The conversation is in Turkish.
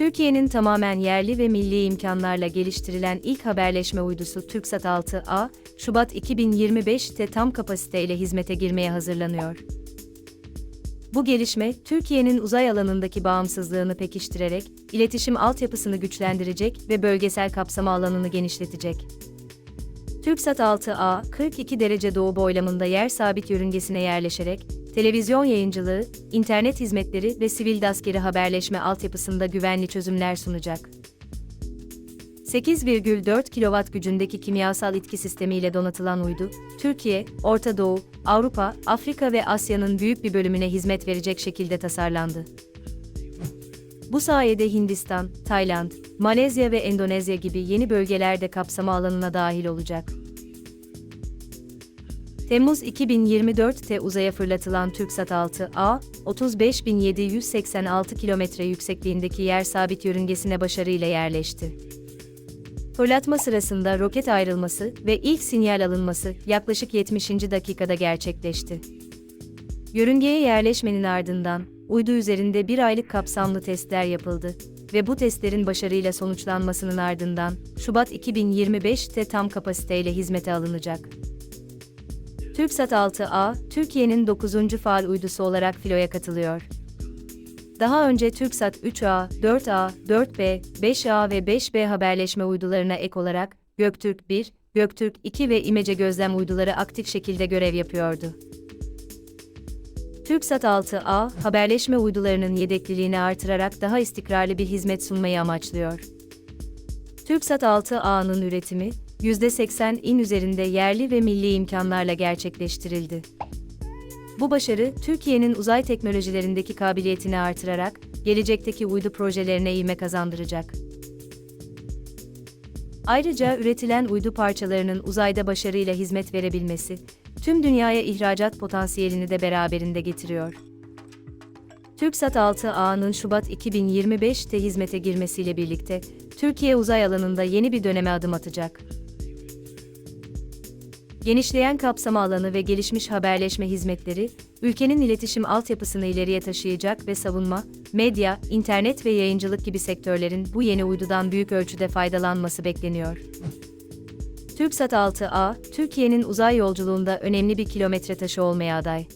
Türkiye'nin tamamen yerli ve milli imkanlarla geliştirilen ilk haberleşme uydusu TürkSat 6A, Şubat 2025'te tam kapasiteyle hizmete girmeye hazırlanıyor. Bu gelişme, Türkiye'nin uzay alanındaki bağımsızlığını pekiştirerek, iletişim altyapısını güçlendirecek ve bölgesel kapsama alanını genişletecek. TürkSat 6A, 42 derece doğu boylamında yer sabit yörüngesine yerleşerek, televizyon yayıncılığı, internet hizmetleri ve sivil askeri haberleşme altyapısında güvenli çözümler sunacak. 8,4 kW gücündeki kimyasal itki sistemiyle donatılan uydu, Türkiye, Orta Doğu, Avrupa, Afrika ve Asya'nın büyük bir bölümüne hizmet verecek şekilde tasarlandı. Bu sayede Hindistan, Tayland, Malezya ve Endonezya gibi yeni bölgeler de kapsama alanına dahil olacak. Temmuz 2024'te uzaya fırlatılan TürkSat 6A, 35.786 kilometre yüksekliğindeki yer sabit yörüngesine başarıyla yerleşti. Fırlatma sırasında roket ayrılması ve ilk sinyal alınması yaklaşık 70. dakikada gerçekleşti. Yörüngeye yerleşmenin ardından, uydu üzerinde bir aylık kapsamlı testler yapıldı ve bu testlerin başarıyla sonuçlanmasının ardından, Şubat 2025'te tam kapasiteyle hizmete alınacak. TürkSat 6A, Türkiye'nin 9. faal uydusu olarak filoya katılıyor. Daha önce TürkSat 3A, 4A, 4B, 5A ve 5B haberleşme uydularına ek olarak Göktürk 1, Göktürk 2 ve İmece gözlem uyduları aktif şekilde görev yapıyordu. TürkSat 6A, haberleşme uydularının yedekliliğini artırarak daha istikrarlı bir hizmet sunmayı amaçlıyor. TürkSat 6A'nın üretimi, %80 in üzerinde yerli ve milli imkanlarla gerçekleştirildi. Bu başarı, Türkiye'nin uzay teknolojilerindeki kabiliyetini artırarak, gelecekteki uydu projelerine ivme kazandıracak. Ayrıca üretilen uydu parçalarının uzayda başarıyla hizmet verebilmesi, tüm dünyaya ihracat potansiyelini de beraberinde getiriyor. TürkSat 6A'nın Şubat 2025'te hizmete girmesiyle birlikte, Türkiye uzay alanında yeni bir döneme adım atacak. Genişleyen kapsama alanı ve gelişmiş haberleşme hizmetleri, ülkenin iletişim altyapısını ileriye taşıyacak ve savunma, medya, internet ve yayıncılık gibi sektörlerin bu yeni uydudan büyük ölçüde faydalanması bekleniyor. TürkSat 6A, Türkiye'nin uzay yolculuğunda önemli bir kilometre taşı olmaya aday.